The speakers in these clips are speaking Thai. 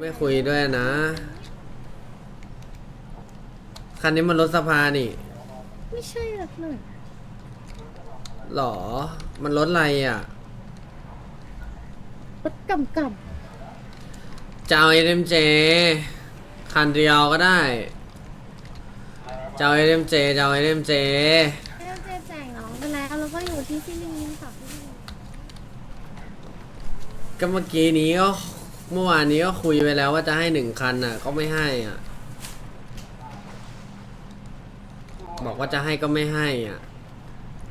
ไม่คุยด้วยนะ คันนี้มันรถสภานี่ไม่ใช่หรอกหน่อยหรอ มันรถอะไรอะ รถกำกจะเอา SMJ คันเดียวก็ได้จะเอา SMJ จะเอา SMJ ำแล้วเจแจกน้องไปแล้วแล้วก็อยู่ที่ซิลินค่ะพี่ลินก็เมื่อกี้นี้ก็ เมื่อวานนี้ก็คุยไปแล้วว่าจะให้หนึ่งคันอะ ก็ไม่ให้อะ บอกว่าจะให้ก็ไม่ให้อะ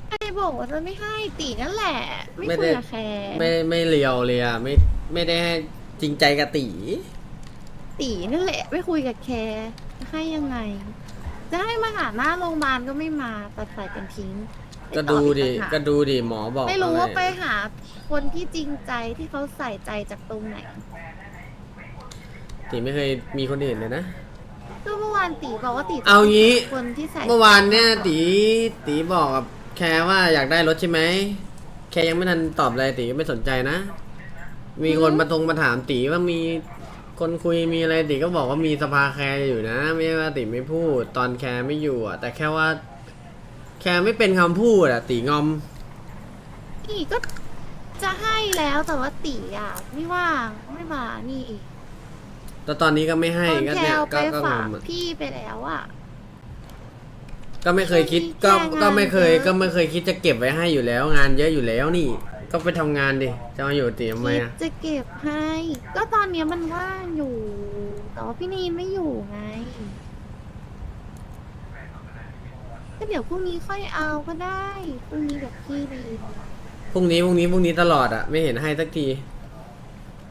ใครบอกว่าจะไม่ให้ตีนั่นแหละ ไม่ไม่คุได้ยกับแคร์ไม่ไม่เลียวเลยอะไม่ไม่ได้ให้จริงใจกับตีตีนั่นแหละ ไม่คุยกับแคร์จะให้ยังไง จะให้มาหาหน้าโรงพยาบาลก็ไม่มาตัดสายกันทิ้งก็ดูดิไปต่ออีกต่างหากก็ดูดิหมอบอกไม่รู้อะว่าไปหาคนที่จริงใจที่เขาใส่ใจจากตรงไหน ตีไม่เคยมีคนอื่นเลยนะ ก็เมื่อวานตีบอกว่าตีจะเอางี้ คนที่ใส่เมื่อวานเนี่ยตีตีบอกกับแคร์ว่าอยากได้รถใช่ไหม แคร์ยังไม่ทันตอบอะไรตีก็ไม่สนใจนะ มีคนมาตรงมาถามตีว่ามีคนคุยมีอะไรตีก็บอกว่ามีสภาแคร์อยู่นะ ไม่ใช่ว่าตีไม่พูด ตอนแคร์ไม่อยู่อะแต่แค่ว่า แคร์ไม่เป็นคำพูดอะตีงอม ตีก็จะให้แล้วแต่ว่าตีอะ ไม่ว่างไม่มานี่อีก แล้วตอนนี้ก็ไม่ให้ตอนก็แคเนี่ยลไปก็ก็งฝาอกมอะพี่ไปแล้วอะ ก็ไม่เคยคิดก็แค่งานก็ไม่เคยเยอะ ก็ไม่เคยคิดจะเก็บไว้ให้อยู่แล้ว งานเยอะอยู่แล้วนี่ ก็ไปทำงานดิจะมาอยู่ตีทำไมคิดอะจะเก็บให้ ก็ตอนเนี้ยมันว่างอยู่ แต่ว่าพี่นีนไม่อยู่ไง ก็เดี๋ยวพรุ่งนี้ค่อยเอาก็ได้พรุ่งนี้กับพี่นีนพรุ่งนี้พรุ่งนี้พรุ่งนี้ตลอดอะไม่เห็นให้สักที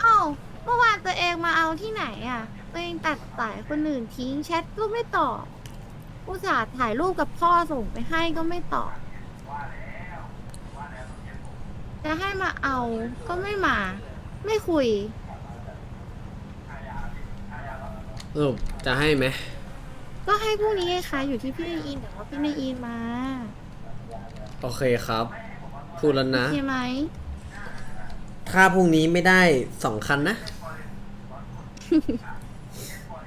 เอ้า เมื่อวานตัวเองมาเอาที่ไหนอะ ตัวเองตัดสายคนอื่นทิ้งแชทก็ไม่ตอบอุตส่าห์ถ่ายรูปกับพ่อส่งไปให้ก็ไม่ตอบจะให้มาเอาก็ไม่มา ไม่คุย สรุปจะให้ไหมก็ให้พรุ่งนี้ไงคะอยู่ที่พี่นายอินแต่ว่าพี่นายอินมาโอเคครับ พูดแล้วนะใช่ไหม ถ้าพรุ่งนี้ไม่ได้สองคันนะ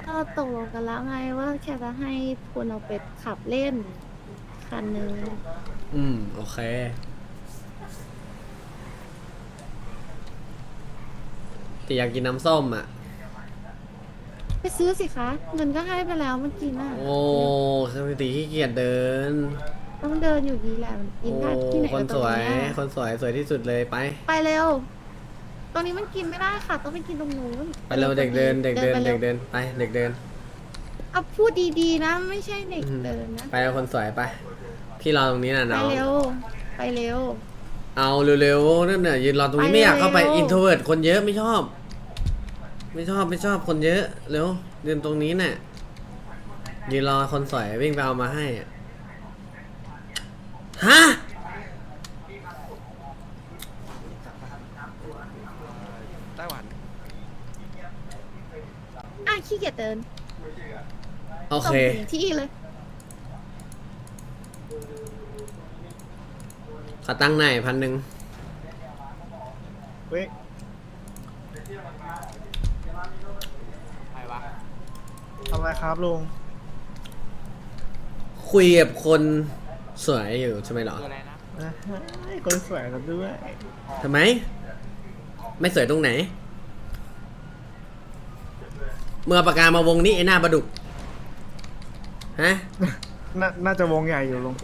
ก็ตกลงกันแล้วไงว่าแค่จะให้คุณเอาไปขับเล่น คันหนึ่งอืม โอเค แต่อยากกินน้ำส้มอะ ไปซื้อสิคะ เงินก็ให้ไปแล้วเมื่อกี้น่ะโอ้คือตีขี้เกียจเดิน ต้องเดินอยู่ดีแหละมันกินโอ้ได้ที่ไหนคนก็สตรงวย เนี้ยคนสวยสวยที่สุดเลยไป ไปเร็ว ตรงนี้มันกินไม่ได้ค่ะ ต้องไปกินตรงนู้นไปเร็วเด็กเดินเด็กเดินไปเด็ร็วกเดินไปเด็กเดินเอาพูดดีๆนะ ไม่ใช่เด็กอืมเดินนะ ไปเอาคนสวยไป พี่รอตรงนี้นะไปน้องเร็ว ไปเร็ว เอาเร็วๆนั่นน่ะยืนรอตรงนี้ไปไม่อยากเข้าไปเร็ว อินโทรเวิร์ดคนเยอะไม่ชอบ ไม่ชอบไม่ชอบคนเยอะเร็วยืนตรงนี้น่ะยืนรอคนสวยวิ่งไปเอามาให้อะฮะ ไต้หวัน อะ ขี้เกียจเดินโอส่เค งถึงที่เลย ขอตั้งค์หน่อยพันหนึ่งเว้ยใครวะทำอะไรครับลุงคุยกับคนสวยอยู่ใช่ไหมเหรอคืออะไรนะอะให้คนสวยกันด้วยทำไม ไม่สวยตรงไหน เมื่อปากกามาวงนี้ไอ้หน้าประดุก ฮะนาน่าจะวงใหญ่อยู่ลุง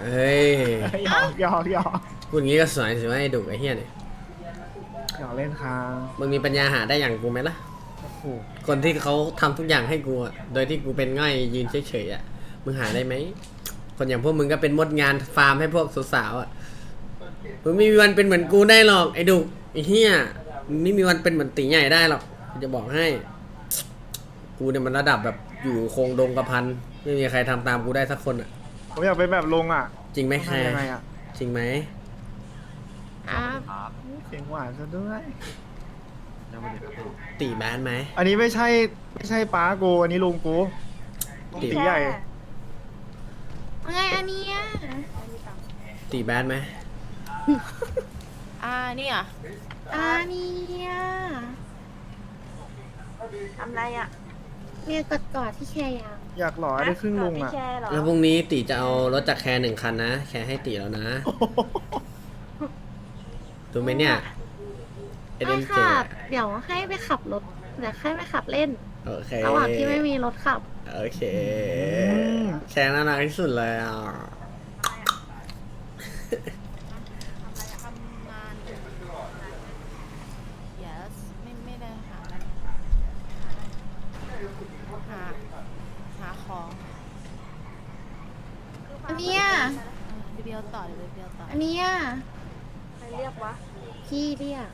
เฮ้ยหยอกหยอกหยอกพูดงี้ก็สวยสิว่าไอ้ดุกไอ้เฮียเนี่ย หยอกเล่นครับมึงมีปัญญาหาได้อย่างกูไหมล่ะ โอ้โหคนที่เขาทำทุกอย่างให้กูอะโดยที่กูเป็นง่อยยืนเฉยๆอะมึงหาได้ไหม คนอย่างพวกมึงก็เป็นมดงานฟาร์มให้พวกสาวๆอะมึงไม่มีวันเป็นเหมือนกูได้หรอกไอ้ดุไอ้เฮียมึงไม่มีวันเป็นเหมือนตีใหญ่ได้หรอกกูจะบอกให้ กูเนี่ยมันระดับแบบอยู่โคงดงกระพัน ไม่มีใครทำตามกูได้สักคนอะผมอยากเป็นแบบลุงอะจริงไหมต้องแคร์ทำยังไงอะจริงไหม ครับครับเสียงหวานซะด้วยยังไม่ได้ครับลุงตีแบนไหม อันนี้ไม่ใช่ไม่ใช่ป้ากูอันนี้ลุงกูตีตีใหญ่ไงอันเนี้ยตีแบนไหม อ่าเนี่ยอันเนี้ยทำไรอะ เนี่ยกอดกอดๆที่แคร์ยังอยากหล่อได้ครึ่งลุงพี่อะแชร์เหรอแล้วพรุ่งนี้ตีจะเอารถจากแคร์หนึ่งคันนะ แคร์ให้ตีแล้วนะดูไหมเนี่ยเอ็ไม่นเจค่ะเดี๋ยวให้ไปขับรถเดี๋ยวให้ไปขับเล่นโอเคระหว่างที่ไม่มีรถขับ โอเค แชร์น่ารักที่สุดเลยอะ ทำงาน yes ไม่ไม่ได้หามันหาหาของ อันเนี้ย เดี๋ยวเบียวต่อเดี๋ยวเบียวต่ ออันเนี้ยใครเรียกวะ พี่เรียก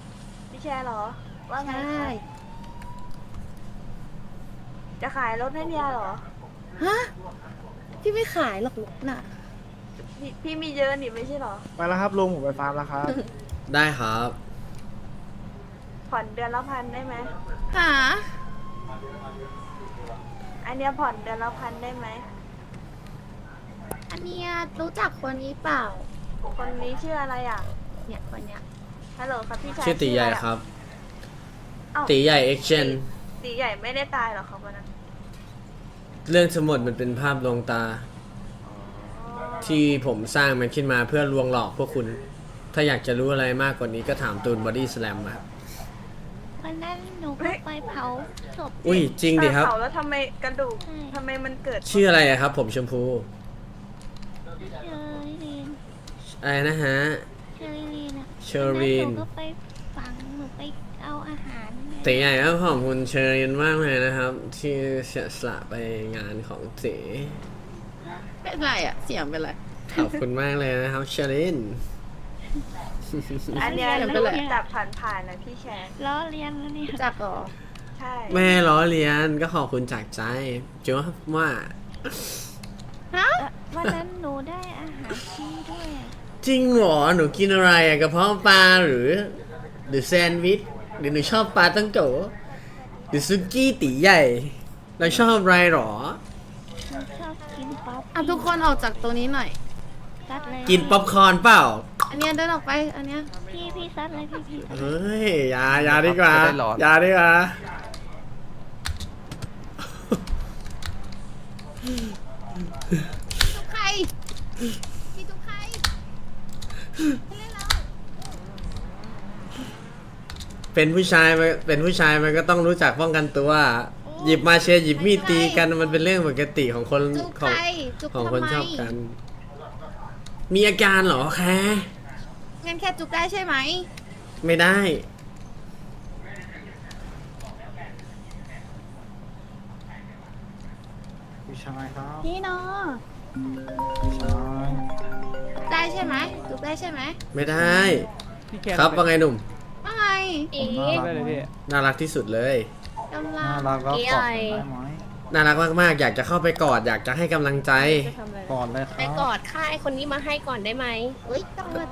พี่แชร์เหรอ ว่าไงใช่คะจะขายรถให้เมียเหรอ ฮะพี่ไม่ขายหรอกรถน่ะ พี่พี่มีเยอะนี่ไม่ใช่เหรอ ไปแล้วครับลุงผมไปฟาร์มแล้วครับ ได้ครับ ผ่อนเดือนละพันได้ไหม หา อันเนี้ยผ่อนเดือนละพันได้ไหม อันเนี้ยรู้จักคนนี้เปล่า คนนี้ชื่ออะไรอะ เนี่ยคนเนี้ย ฮัลโหลครับพี่ชายชื่อตีใหญ่ะไะครับ เอ้าตีใหญ่เอ็กเชนตีใหญ่ไม่ได้ตายเหรอครับวันนั้นเรื่องทั้งหมดมันเป็นภาพลวงตา อ๋อที่ผมสร้างมันขึ้นมาเพื่อลวงหลอกพวกคุณ ถ้าอยากจะรู้อะไรมากกว่านี้ก็ถามตูนบอดี้สแลมมาครับ วันนั้นหนูก็ไปเผาศพอุ้ยจริงดิครับ เผาแล้วทำไมกระดูกใช่ทำไมมันเกิดชื่ออะไรอะครับ ผมชมพูเชอรีน อะไรนะฮะ เชอรีนอะเชอรีนวันนั้นหนูก็ไปฝังหนูไปเอาอาหารตีใหญ่ก็ขอบคุณเชอรีนมากเลยนะครับ ที่เสียสละไปงานของตีเป็นไรอะเสียงเป็นไร ขอบคุณมากเลยนะครับเชอรีนอันเนี้ยเดี๋ยวดูไปเลยจับผ่านๆนะพี่แชร์ล้อเลียนแล้วเนี่ยจักเหรอใช่แม่ล้อเลียนก็ขอบคุณจากใจเจ้าว่าฮะวันนั้นหนูได้อาหารฟรีด้วย จริงเหรอหนูกินอะไรอะกระเพาะปลาหรือ หรือแซนด์วิชหรือหนูชอบปลาตั้งโกหรือซุกี้ตีใหญ่ เราชอบอะไรหรอ หนูชอบกินป๊อปอะทุกคนออกจากตรงนี้หน่อย ซัดเลยกินป๊อปคอร์นเปล่าอันเนี้ยเดินออกไป อันเนี้ยพี่พี่ซัดเลยพี่พี่เฮ้ยอย่าอย่าดีกว่าจะได้ร้อน อย่าดีกว่าทุกใครพี่ทุกใคร เล่นแล้วเป็นผู้ชายมันเป็นผู้ชายมันก็ต้องรู้จักป้องกันตัว หยิบมาเชียร์หยิบมีดตีกันมันเป็นเรื่องปกติของคนจุกของใครจุกของทำคนไมชอบกัน มีอาการเหรอแค่งั้นแค่จุกได้ใช่ไหมไม่ได้ พี่ชายครับพี่เนาะพี่ชายได้ใช่ไหมจุ กได้ใช่ไหมไม่ได้ครับว่าไงหนุ่ม ว่าไงผมน่ารักไหมน่ารักที่สุดเลย กำลัน่างรักแล้วกอดผมได้ไหมน่ารักมากๆ อยากจะเข้าไปกอด อยากจะให้กำลังใจ กอดเลยคไปรับกอดค่ายคนนี้มาให้ก่อนได้ไหมเฮ้ยกอด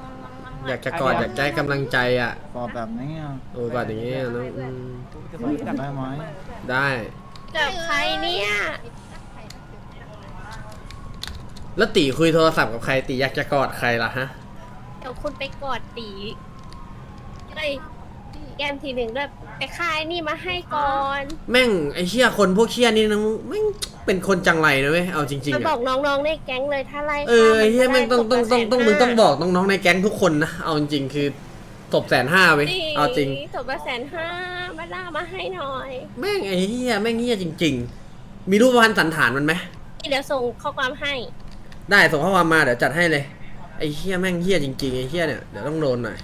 อยากจะกอดอยากจะให้กำลังใจอะกอดแบบนี้อะโอ้กอดอย่างนี้อะน้องอืมได้ไหมได้ กับใครเนี่ย แล้วตีคุยโทรศัพท์กับใครตีอยากจะกอดใครล่ะฮะเดี๋ยวคุณไปกอดตีเฮ้ยแกมทีหนึ่งด้วยไปค่ายนี่มาให้ก่อนแม่งไอเชี่ยคนพวกเชี่ยนี่นะแม่งเป็นคนจังไรนะเว้ยเอาจริงมาๆบออะกน้องๆในแก๊งเลยถ้าไล่เออไอเชี่ยแม่งต้องต้องต้องต้องมึงต้องบบออกน้องๆในแก๊งทุกคนนะเอาจริงๆคือตบแสนห้าเว้ยเอาจริง ถบละแสนห้ามาล่ามาให้หน่อยแม่งไอ้เหี้ยแม่งเหี้ยจริง ๆ มีรูปพันสันฐานมันไหม เดี๋ยวส่งข้อความให้ ได้ส่งข้อความมาเดี๋ยวจัดให้เลย ไอ้เหี้ยแม่งเหี้ยจริงๆไอ้เหี้ยเนี่ยเดี๋ยวต้องโดนหน่อย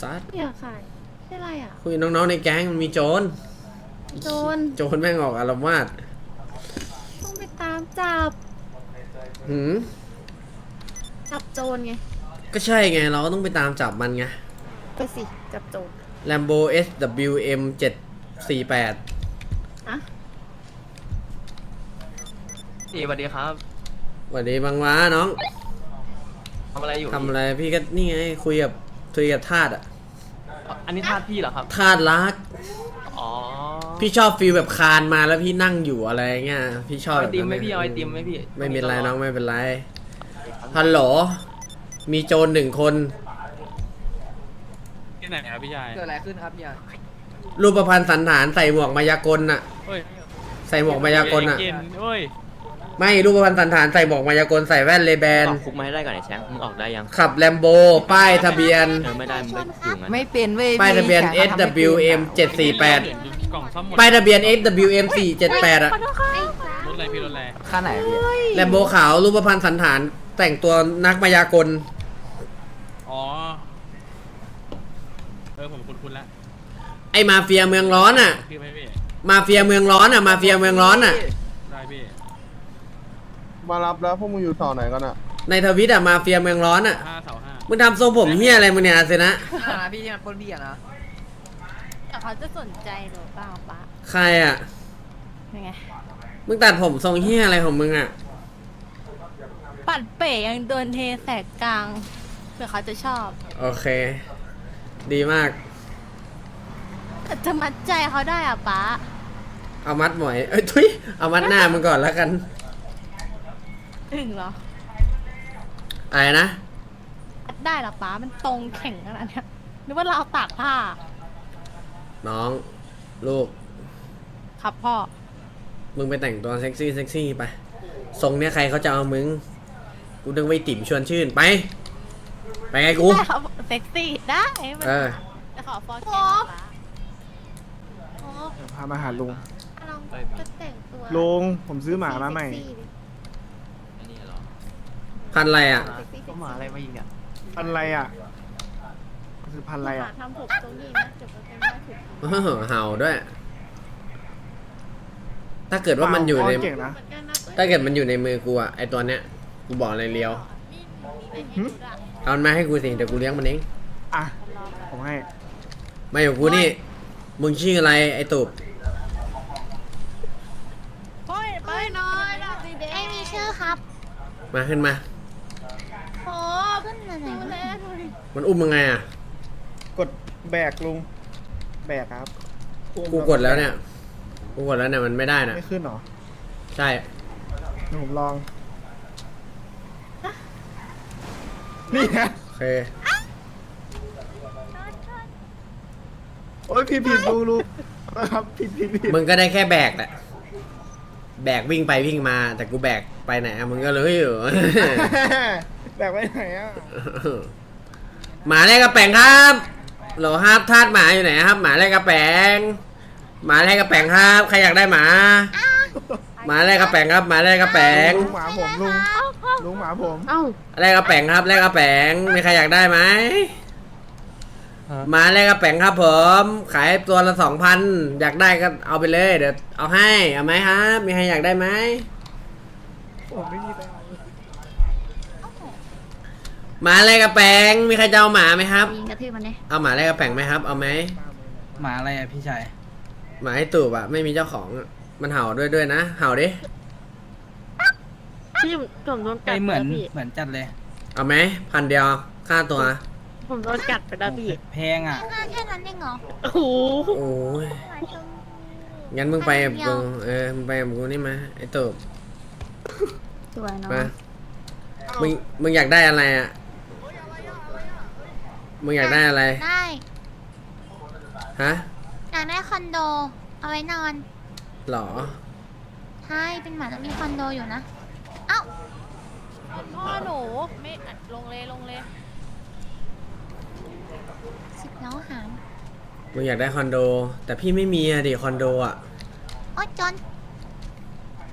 ซัดอย่าขายใช่ไรอะ คุยน้องๆในแก๊งมันมีโจรโจร โจรแม่งออกอารวาสต้องไปตามจับ หืมจับโจรไง ก็ใช่ไงเราก็ต้องไปตามจับมันไง ไปสิ จับโจร Lambo SWM 748อะสวัสดีครับสวัสดีบางว้าน้อง ทำอะไรอยู่ทำอะไรพี่ก็นี่ไงคุยกับคุยกับทาสอะอันนี้ทาสพี่เหรอครับ ทาสรัก อ๋อพี่ชอบฟีลแบบคานมาแล้วพี่นั่งอยู่อะไรเงี้ยพี่ชอบเอาไอแบบติมนั้นไหมพี่เอาไอติมไหมพี่ไม่เป็นไรน้องไม่เป็นไรฮัลโหลมีโจรหนึ่งคน ที่ไหนครับพี่ชาย เกิดอะไรขึ้นครับเนี่ยรูปพันธ์สันฐานใส่หมวกมายากลน่ะ เฮ้ยใส่หมวกมายากลน่ะ เย็นเฮ้ย ไม่รูปพันธ์สันฐานใส่หมวกมายากลใส่แว่นเลแบน ออกคุกมาให้ได้ก่อนไอ้แชงมึงออกได้ยังขับแลมโบป้ายทะเบียน เออไม่ได้มึงก็อยู่งั้นไม่เป็นเว้ยป้ายทะเบียน พี่แขกขาทำไม่เป็น SWM 748กล่องซ่อมหมดป้ายทะเบียน SWM 478อะขอโทษค่ะรถอะไรพี่รถอะไรค่าไหนพี่แลมโบขาวรูปพันธ์สันฐานแต่งตัวนักมายากล อ๋อ เออผมคุ้นคุ้นๆแล้วไอมาเฟียเมืองร้อนอะคือไหมพี่มาเฟียเมืองร้อนอะมาเฟียเมืองร้อนอะได้พี่ มารับแล้วพวกมึงอยู่ต่อไหนกันอะในทวิตอะมาเฟียเมืองร้อนอะห้าเสาห้ามึงทำทรงผมเฮียอะไรมึงเนี่ยอาเซนะ อ่าพี่มันปนพี่อะนะแต่เขาจะสนใจหรือเปล่าปะใครอะยังไง มึงตัดผมทรงเฮียอะไรของมึงอะปัดเป๋ยังโดนเทแสกกลางเผื่อเขาจะชอบ โอเค ดีมาก แต่จะมัดใจเขาได้อะป๊าเอามัดหมอยเอ้ยทุยเอามัดหน้ามึงก่อนแล้วกัน ถึงเหรอ อะไรนะมัดได้เหรอป๊ามันตรงแข็งขนาดเนี้ยหรือว่าเราตากผ้า น้อง ลูก ครับพ่อ มึงไปแต่งตัวเซ็กซี่เซ็กซี่ไปทรงเนี้ยใครเขาจะเอามึง กูดึงไปติ่มชวนชื่นไป ไปไงกู ได้ครับเซ็กซี่ได้มันเออ จะขอฟอร์แกนป๊าโอ้พามาหาลุงลองจะแต่งตัวลุงผมซื้อหมามาใหม่ เซ็กซี่ดิไอ้นี่เหรอ พันอะไรอะเซ็กซี่ก็มาอะไรมาอีกอะพันอะไรอะคือพันอะไรอะ ทำผมตรงนี้นะเดี๋ยวมันเป็นว่าถูกเออเห่าด้วย ถ้าเกิดว่ามันอยู่ใน เก่งนะ เหมือนกันนะเว้ยถ้าเกิดมันอยู่ในมือกูอะไอตัวเนี้ย กูบอกเลยเลียว นี่มีให้ดูด้วยเอามันมาให้กูสิ เดี๋ยวกูเลี้ยงมันเอง อะ ผมให้มาอยู่กูนี่ มึงชื่ออะไรไอตูบเฮ้ยไปเฮ้ยน้อยนะไอ้มีชื่อครับ มาขึ้นมาโอ้ ขึ้นมาไหนวะมันอุ้มมึงไงอะกดแบกลุง แบกครับกูกดแล้วเนี่ย กูกดแล้วเนี่ยมันไม่ได้นะไม่ขึ้นเหรอใช่ เดี๋ยวผมลอง นี่ฮะโอเค โอ้ยผิดผิดลุงลุงครับผิดผิดผิดมึงก็ได้แค่แบกแหละ แบกวิ่งไปวิ่งมา แต่กูแบกไปไหนอะมึงก็เลยอยู่ แบกไว้ไหนอะหมาแรกกระแปงครับโหลครับทาสหมาอยู่ไหนครับ หมาแรกกระแปงหมาแรกกระแปงครับใครอยากได้หมา หมาแรกกระแปงครับ หมาแรกกระแปงลุงหมาผมลุงลุงหมาผมเอ้าแรกกระแปงครับแรกกระแปงมีใครอยากได้ไหมหมาแรกกระแปงครับ ผม ขายตัวละสองพันอยากได้ก็เอาไปเลยเดี๋ยวเอาให้เอาไหมครับ มีใครอยากได้ไหมผมไม่มีตังค์ หมาแรกกระแปงมีใครจะเอาหมาไหมครับ ยิงกระทืบมันเลยเอาหมาแรกกระแปงไหมครับ เอาไหมหมาอะไรอะพี่ชายหมาไอ้ตูบอะไม่มีเจ้าของอะมันเห่าด้วยด้วยนะ เห่าดิพี่ผมโดนกัไอดเหมือนแล้วพี่เหมือนจัดเลยเอาไหมพันเดียวค่าตัว ผมโดนกัดไปแล้วพี่แพงอะแค่นั้นเองเหรอโอ้โหโอ้ยงั้นมึงไปกับกูเออมึงไปกับกูนี่มาไอ้ตูบสวยเนาะมามึงมึงอยากได้อะไรอะ มึงอยากได้อะไร ได้ฮะอยากได้คอนโด เอาไว้นอนหรอ ใช่เป็นหมาแล้วมีคอนโดอยู่นะ เอ้าพ่อหนูไม่อัดลงเลยลงเลยสิบล้อหางมึงอยากได้คอนโด แต่พี่ไม่มีอะดิคอนโดอะโอ๊ยจอน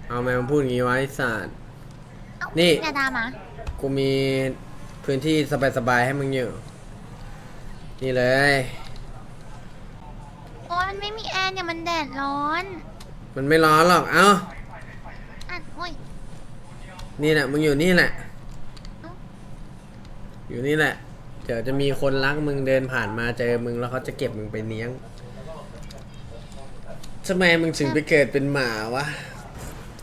เอาแมวพูดอย่างงี้ไวะไอ้สัตว์ เอ้านี่ อย่าด่าหมา กูมีพื้นที่สบายๆให้มึงอยู่ นี่เลย โอ๊ยมันไม่มีแอร์เนี่ยมันแดดร้อนมันไม่ร้อนหรอก เอ้า อะโอ้ยนี่แหละมึงอยู่นี่แหละเอ้าอยู่นี่แหละ เดี๋ยวจะมีคนรักมึงเดินผ่านมาเจอมึงแล้วเขาจะเก็บมึงไปเลี้ยงทำไมมึงถึงไปเกิดเป็นหมาวะ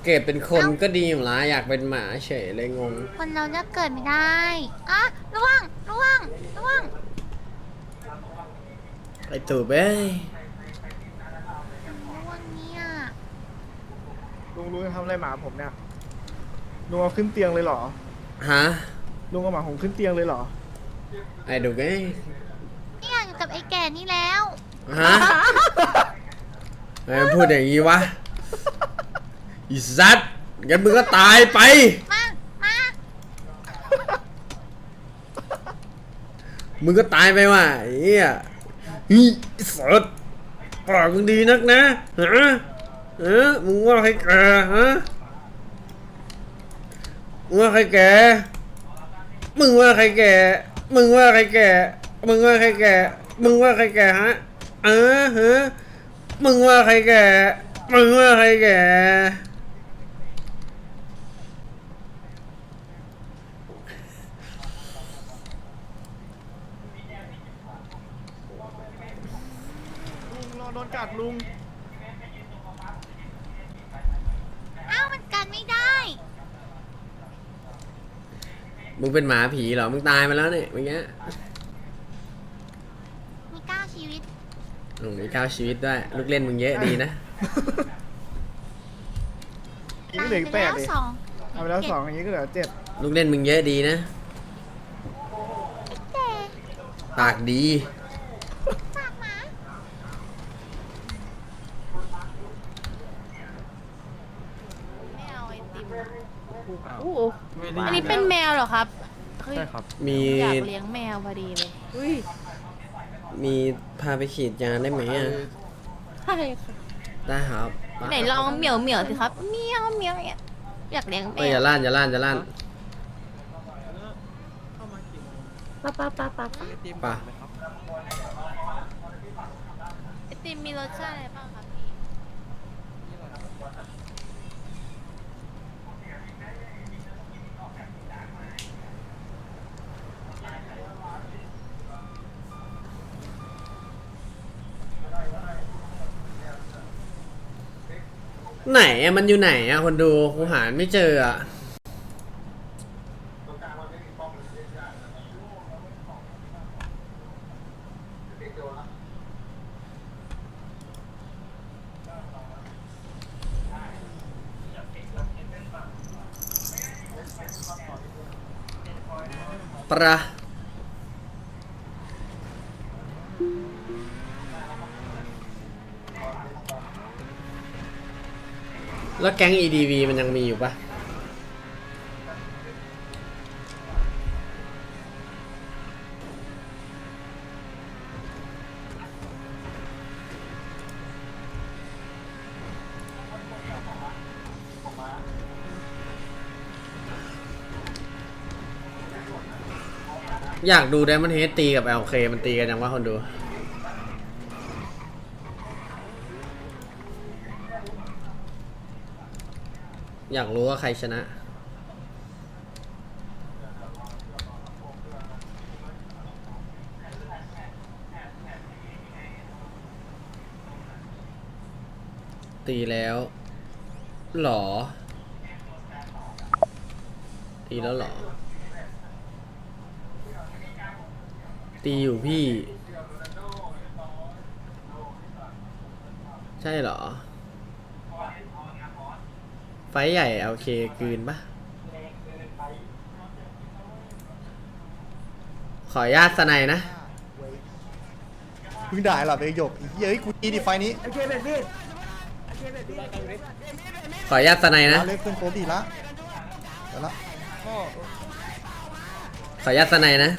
เกิดเป็นคนก็ดีอยู่ละอยากเป็นหมาเฉยเลยงง คนเราจะเกิดไม่ได้อะระวังระวังระวัง ไอ้ตู่เบ้ยระวังเนี่ยลุงลุงจะทำอะไรหมาผมเนี่ยลุงเอาขึ้นเตียงเลยเหรอฮะลุงเอาหมาผมขึ้นเตียงเลยเหรอไอ้ดูเอ้ยไม่อยากอยู่กับไอ้แก่นี่แล้วฮะไอ้พูดอย่างนี้วะอีสัตว์งั้นมึงก็ตายไป มามามึงก็ตายไปว่ะไอ้เหี้ย อีสัตว์ปากมึงดีนักนะฮะฮะมึงว่าใครแกฮะมึงว่าใครแกมึงว่าใครแกมึงว่าใครแกมึงว่าใครแกมึงว่าใครแกฮะเออฮะมึงว่าใครแกมึงว่าใครแก ลุ งรอโดนกัดลุง เอ้ามันกันไม่ได้ มึงเป็นหมาผีเหรอ มึงตายมาแล้วเนี่ยเมื่อกี้มีเก้าชีวิตอืมมีเก้าชีวิตด้วย ลูกเล่นมึงเยอะดีนะ อีกเหลืออีกแปดตายเลไปยแล้วสองเอาไปแล้วสองอย่างนี้ก็เหลือเจ็ดลูกเล่นมึงเยอะดีนะแต่ปากดีฝากหมา ไม่เอาไอติม อ้าว โอ้โหไม่ได้อันยินี้นเป็นแมวเหรอครับเฮ้ยใช่ครับ มีอยากเลี้ยงแมวพอดีเลยอุ้ยมีพาไปฉีดยาได้ไหมอะใช่ค่ะได้ครับไหนลองเหมียวเหมียวสิครับเหมียวเหมียวเนี่ยอยากเลี้ยงแมเอ้ยอย่าวลั่นอย่าลั่นอย่าลั่นป้าป้าป้าป้าป้าป่ะ ไอติมมีรสชาติอะไรบ้างครับพี่ ไหนอะมันอยู่ไหนอะคนดูกูหาไม่เจออะปะระ แก๊ง EDV มันยังมีอยู่ปะอยากดูไดมอนเฮดตีกับ LK มันตีกันยังว่าคนดู อยากรู้ว่าใครชนะ ตีแล้วหรอ ตีแล้วหรอ ตีอยู่พี่ ใช่หรอ ฟท์ใหญ่โอเคกลืนปะขออนุญาตสไนยนะเพิ่งด่าเหรอเบยหยกไอ้เฮ้ยกูดีดิไฟนี้ขออนุญาตสไนยนะเอาเล็กขึ้นโคบดีละเดี๋ยวละขออนุญาตสไนยนะ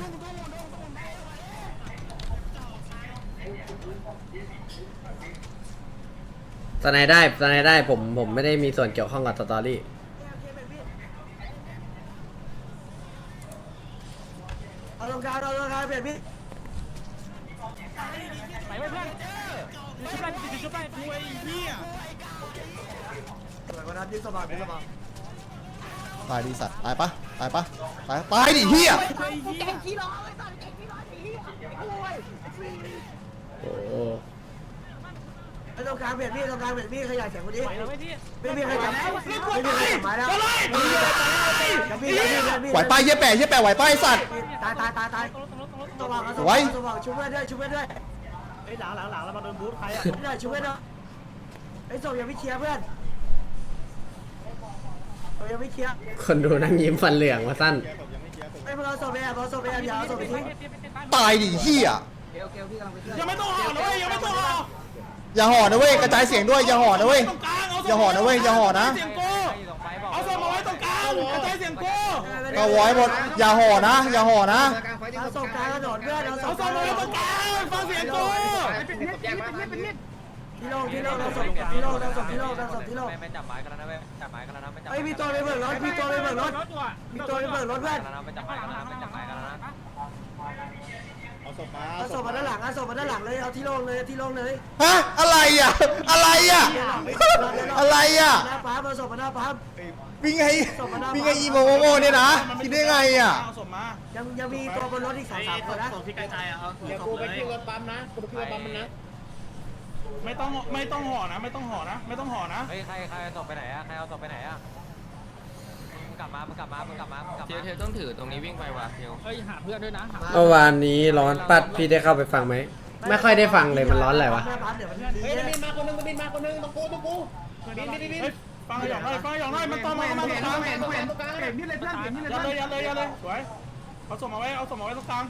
สไนยได้สไนยได้ผมผมไม่ได้มีส่วนเกี่ยวข้องกับสตอรี่เอาลงกลางเอาลงกลางเปลี่ยนพี่ไปไว้เพื่อนชุบไล่ชุบไล่กูไอ้เหี้ยสวยกว่านั้นยิ่งสบายยิ่งสบายตายดีสัตว์ตายปะตายปะตายตายดิเฮียโอ้โห ไอ้ตรงกลางเปลี่ยนพี่ตรงกลางเปลี่ยนพี่ขยายเสียงคนนี้ไปแล้วไหมพี่ไม่มีใครจับไม่มีใครจับไม้แล้วพี่พี่ไหวป้ายเยี่ยแปะเยี่ยแปะไหวป้ายสัตว์ตายตายตายตายตรงรถตรงรถตรงรถสว่างสสวว่ายงสว่างช่วยเพื่อนด้วยช่วยเพื่อนด้วยเฮ้ยหลังหลังหลังแล้วมาโดนบูทใครอะช่วยเพื่อนช่วยเพื่อนด้วยไอ้ส่งยังไม่เคลียร์เพื่อนส่งยังไม่เคลียร์คนดูนั่งยิ้มฟันเหลืองมาสั้นไอ้พวกเราส่งไปแอบเราส่งไปแอบอย่าเอาส่งไปทิ้งตายดิเฮียเยังไม่ต้องห่อเลยยังไม่ต้องห่อ อย่าห่อนะเว้ยกระจายเสียงด้วยอย่าห่อนะเว้ยตรงกลางเอาอย่าห่อนะเว้ยอย่าห่อนะเสียงกูเอาศพมาไว้ตรงกลางกระจายเสียงกูก็วอยหมดอย่าห่อนะอย่าห่อนะเอาศพมาไว้ตรงกลางฟังเสียงกูที่โลกที่โลกเราส่งที่โลกเราส่งที่โลกเราส่งที่โลกไม่จับไม้กันแล้วนะเว้ยจับไม้กันแล้วนะไม่จับไอ้มีตัวไปเบิกรถมีตัวไปเบิกรถมีตัวไปเบิกรถเพื่อนแล้วนะไม่จับไม้กันแล้วนะไม่จับไม้กันแล้วนะ เอาศพมาเอาศพมาด้านหลังเอาศพมาด้านหลังเลยเอาที่โล่งเลยเอาที่โล่งเลยฮะอะไรอะ อะไรอะ อะไรอะ หน้าปั๊มเอาศพมาหน้าปั๊มมีไงมีไงอีโมโมโมเนี่ยนะคิดได้ไงอะ เอาศพมายังยังมีตัวบนรถอีกสองสามคนนะเดี๋ยวกูไปขึ้นรถปั๊มนะกูไปขึ้นรถปั๊มมันนะไม่ต้องไม่ต้องห่อนะ ไม่ต้องห่อนะ ไม่ต้องห่อนะ เฮ้ยใครใครเอาศพไปไหนอะใครเอาศพไปไหนอะมึง กลับมามึงกลับมามึงกลับมามึงกลับมาเทลต้องถือตรงนี้วิ่งไปว่ะเทลเฮ้ยหาเพื่อนด้วยนะเมื่อวานนี้ร้อนปัดพี่ได้เข้าไปฟังไหมไม่ค่อยได้ฟังเลยมันร้อนอะไรวะหน้าปั๊มเดี๋ยวมันดีเฮ้ยเยมันบินอะมาคนนึงมันบินมาคนนึงตรงกูตรงกูบินบินบินบินเฮ้ยฟังหยองหน่อยฟังหยองหน่อยมันตอมมาเข้ามาตรงกลางเห็นตรงกลางเห็นนี่เลยเพื่อนเห็นนี่เลยยัดเลยยัดเลยยัดเลยสวยเอาศพมาไว้เอาศพมาไว้ตรงกลาง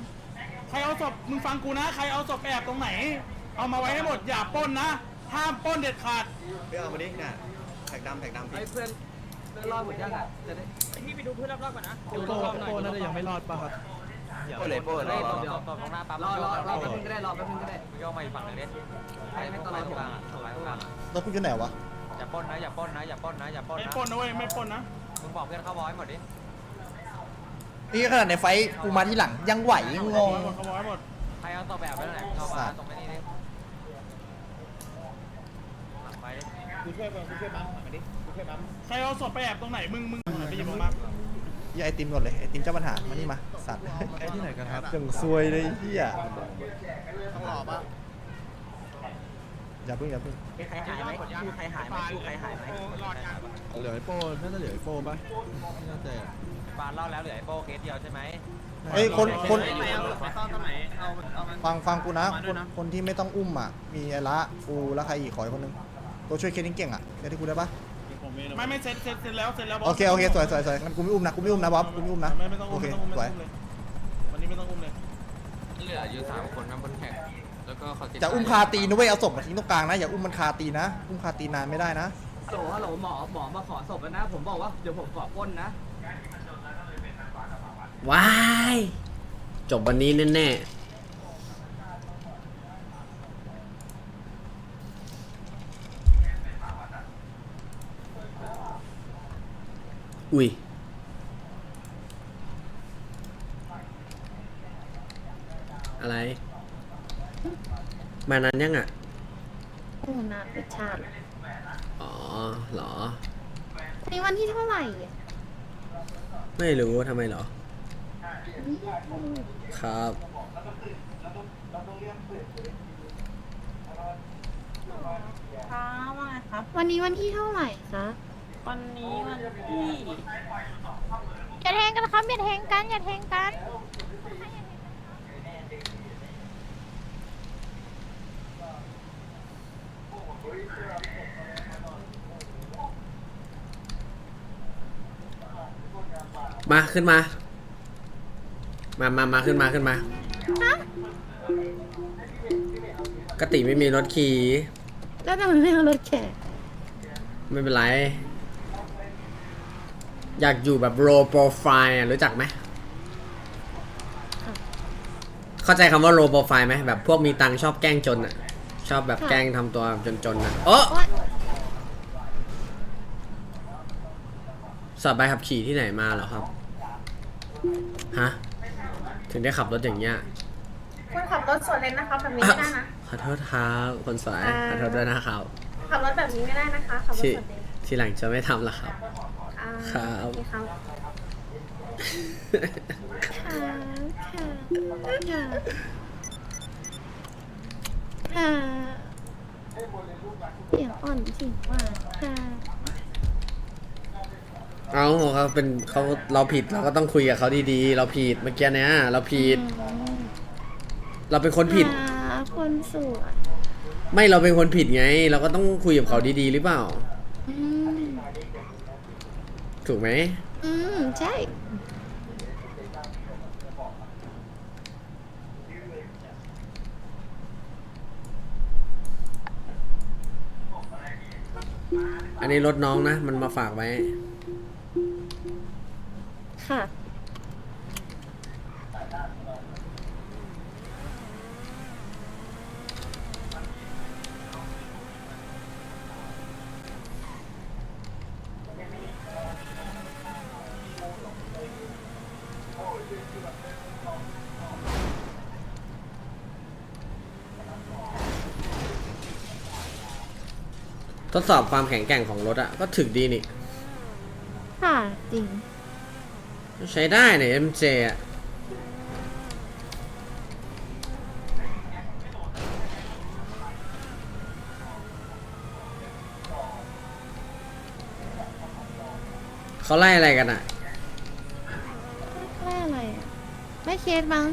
ใครเอาศพมึงฟังกูนะใครเอาศพไปแอบตรงไหน เอามาไว้ให้หมดอย่าปล้นนะห้ามปล้นเด็ดขาดเพื่อนเอามาดิเนี่ยแท็กดำแท็กดำพี่เพื่อนเพื่อน รอดหมดยังอะจะได้โป้โป้น่าจะยังไม่รอดป่ะครับโป้เลยโป้เลยศพศพตรงหน้าปั๊มรอรอรอแป๊บนึงก็ได้รอแป๊บนึงก็ได้มึงย่อมาอีกฝั่งหนึ่งดิใครไม่ต้องไปตรงกลางอะตรงกลางอะแล้วคุณอยู่ไหนวะอย่าปล้นนะอย่าปล้นนะอย่าปล้นนะอย่าปล้นไม่นะปล้นนะเว้ยไม่ปล้นนะมึงบอกเพื่อนเข้าวอลให้หมดดินี่ขนาดในไฟกูมาที่หลังยังไหวงงเขาบอกให้หมดใครเอาศพแบบไปไหนเข้ามาตรงนี้ดิหลังไปกูช่วยกูช่วยปั๊มมาดิกูช่วยปั๊ม ใครเอาศพไปแอบตรงไหนมึงมึงไปหยิบออกมาอย่าไอติมก่อนเลยไอติมเจ้าปัญหามานี่มาสัตว์ไอที่ไหนกันครับยังซวยเลยเฮียต้องรอปะอย่าเพิ่งอย่าเพิ่งใครหายไหมคู่ใครหายไหมคู่ใครหายไหมเหลือไอ้โป้น่าจะเหลือไอ้โป้ปะไม่แน่ใจอะบานเล่าแล้วเหลือไอ้โป้เคสเดียวใช่ไหมเอ้ยคนคนไม่เอาไปซ่อนตรงไหนเอาเอามันฟังฟังกูนะคนคนที่ไม่ต้องอุ้มอะมีไอละกูแล้วใครอีกขออีกคนนึงตัวช่วยเคสนี้เก่งอะเคสที่กูได้ปะ ไม่ไม่เซ็ตเซ็ตเซ็ตแล้วเซ็ตแล้วบอสโอเคโอเคสวยสวยสวยงั้นกูไม่อุ้มนะกูไม่อุ้มนะบ๊อบกูไม่อุ้มนะไม่ไม่ต้องโออุ้มเคไม่ต้องอุ้มสวยไม่ต้องอุ้มเลยวันนี้ไม่ต้องอุ้มเลยเหลืออยู่สามคนนะบนแท็กแล้วก็เขาติดจะอุ้มคาตีนนะเว้ยเอาศพมาทิ้งตรงกลางนะอย่าอุ้มมันคาตีนนะอุ้มคาตีนนานไม่ได้นะฮัลโหลฮัลโหลหมอหมอมาขอศพแล้วนะ ผมบอกว่าเดี๋ยวผมขอปล้นนะ ว้าย จบวันนี้แน่ๆ อุ้ย อะไร มานานยังอะ โอ้นานเป็นชาติอ๋อเหรอ วันนี้วันที่เท่าไหร่อะไม่รู้ทำไมเหรอครับ วันนี้วันที่เท่าไหร่คะ วันนี้วันที่อย่าแทงกันครับอย่าแทงกันอย่าแทงกัน มาขึ้นมา มามามาขึ้นมาขึ้นมา กติไม่มีรถขี่แล้วทำไมไม่เอารถแขกไม่เป็นไร อยากอยู่แบบ low profile อะรู้จักไหม เข้าใจคำว่า low profile ไหมแบบพวกมีตังค์ชอบแกล้งจนอะ ชอบแบบแกล้งทำตัวจนๆอะโอ้โอ๊ยสอบใบขับขี่ที่ไหนมาเหรอครับ ฮะ ถึงได้ขับรถอย่างเงี้ย คุณขับรถสวนเลนนะคะแบบนี้ไม่ได้นะ ขอโทษครับคนสวยขอโทษด้วยนะครับ ขับรถแบบนี้ไม่ได้นะคะขับรถที่สวนเลน ที่หลังจะไม่ทำละครับอ่า ครับโอเคครับค่ะค่ะค่ะเสียงอ่อนจริงว่าค่ะเอาเขาเป็นเขาเราผิดเราก็ต้องคุยกับเขาดีๆ เราผิดเมื่อกี้เนี้ยเราผิด เราเป็นคนผิด ค่ะคนสวยไม่เราเป็นคนผิดไง เราก็ต้องคุยกับเขาดีๆหรือเปล่า อืม ถูกไหมอืม ใช่ อันนี้รถน้องนะ มันมาฝากไว้ ค่ะ ดสอบความแข็งแกร่งของรถอะก็ถึกดีนี่ ค่ะจริง ใช้ได้เนี่ย MJ อะเขาไล่อะไรกันอะ ไม่อะไรอะไม่เคสมั้ง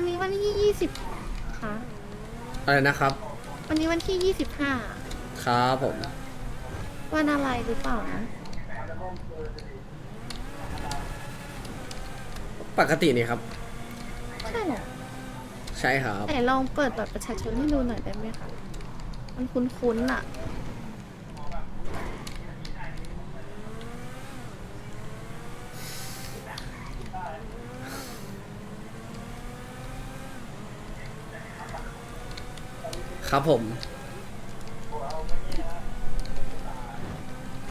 วันนี้วันที่ยี่สิบค่ะ อะไรนะครับ วันนี้วันที่ยี่สิบห้าครับผม วันอะไรหรือเปล่านะปกตินี่ครับ ใช่เหรอใช่ครับ ไหนลองเปิดบัตรประชาชนให้ดูหน่อยได้ไหมคะ มันคุ้นๆอะ ครับผม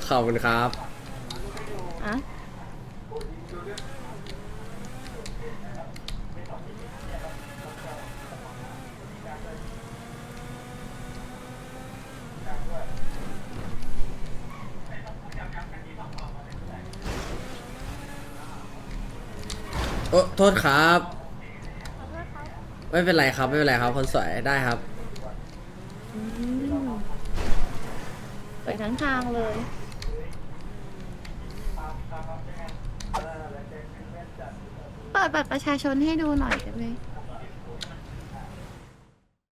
ขอบคุณครับ อะโอ้โทษครับ ไม่เป็นไรครับ ไม่เป็นไรครับ คนสวยได้ครับ อืมไป ทั้งทางเลย เปิดบัตรประชาชนให้ดูหน่อยได้ไหม